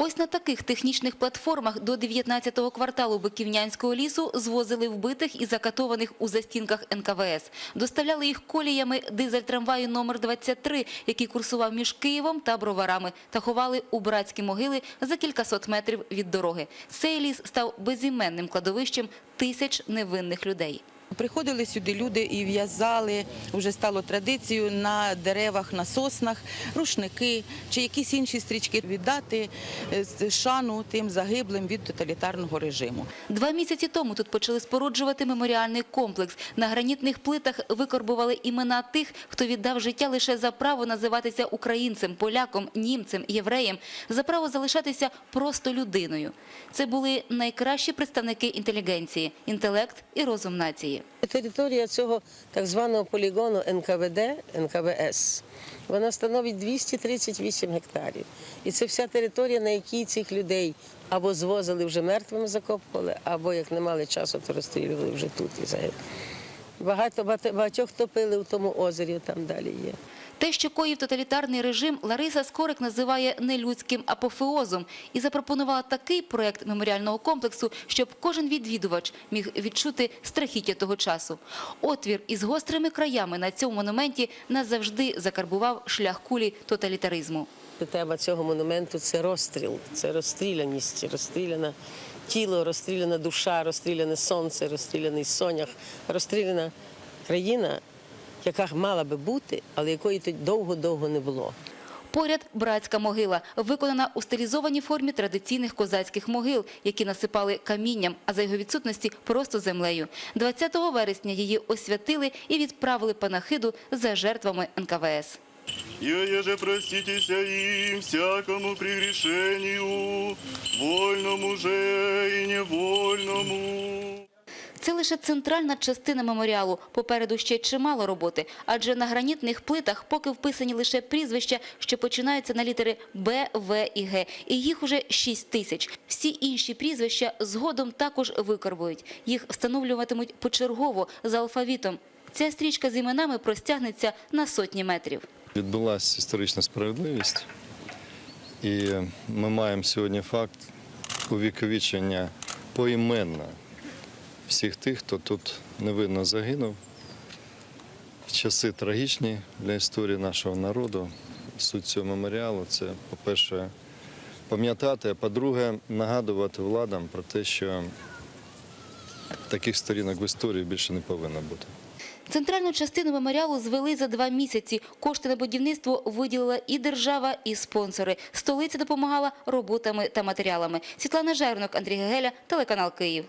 Ось на таких технічних платформах до 19-го кварталу Биківнянського лісу звозили вбитих і закатованих у застінках НКВС. Доставляли їх коліями дизель-трамваю номер 23, який курсував між Києвом та Броварами, та ховали у братські могили за кількасот метрів від дороги. Цей ліс став безіменним кладовищем тисяч невинних людей. Приходили сюди люди і в'язали, вже стало традицією на деревах, на соснах, рушники чи якісь інші стрічки віддати е, шану тим загиблим від тоталітарного режиму. Два місяці тому тут почали споруджувати меморіальний комплекс. На гранітних плитах викорбували імена тих, хто віддав життя лише за право називатися українцем, поляком, німцем, євреєм, за право залишатися просто людиною. Це були найкращі представники інтелігенції, інтелект і розум нації. Територія цього так званого полігону НКВД, НКВС, вона становить 238 гектарів. І це вся територія, на якій цих людей або звозили вже мертвими, закопували, або як не мали часу, то розстрілювали вже тут і загинули. Багато багатьох топили в тому озері, там далі є. Те, що коїв тоталітарний режим, Лариса Скорик називає нелюдським апофеозом і запропонувала такий проект меморіального комплексу, щоб кожен відвідувач міг відчути страхіття того часу. Отвір із гострими краями на цьому монументі назавжди закарбував шлях кулі тоталітаризму. Тема цього монументу це розстріл, це розстріляність, розстріляне тіло, розстріляна душа, розстріляне сонце, розстріляний сонях, розстріляна країна, яка мала би бути, але якої тут довго-довго не було. Поряд братська могила, виконана у стилізованій формі традиційних козацьких могил, які насипали камінням, а за його відсутності просто землею. 20 вересня її освятили і відправили панахиду за жертвами НКВС. И еже проститеся им всякому прегрешению, вольному же и невольному. Це лише центральна частина меморіалу. Попереду ще чимало роботи, адже на гранітних плитах поки вписані лише прізвища, що починаються на літери Б, В і Г. І їх уже 6 тисяч. Всі інші прізвища згодом також викорбують. Їх встановлюватимуть почергово за алфавітом. Ця стрічка з іменами простягнеться на сотні метрів. Відбулася історична справедливість, і ми маємо сьогодні факт увіковічення поіменно всіх тих, хто тут невинно загинув. Часи трагічні для історії нашого народу. Суть цього меморіалу це, по-перше, пам'ятати, а по-друге, нагадувати владам про те, що таких сторінок в історії більше не повинно бути. Центральну частину меморіалу звели за два місяці. Кошти на будівництво виділила і держава, і спонсори. Столиця допомагала роботами та матеріалами. Світлана Жернок, Андрій Гегеля, телеканал Київ.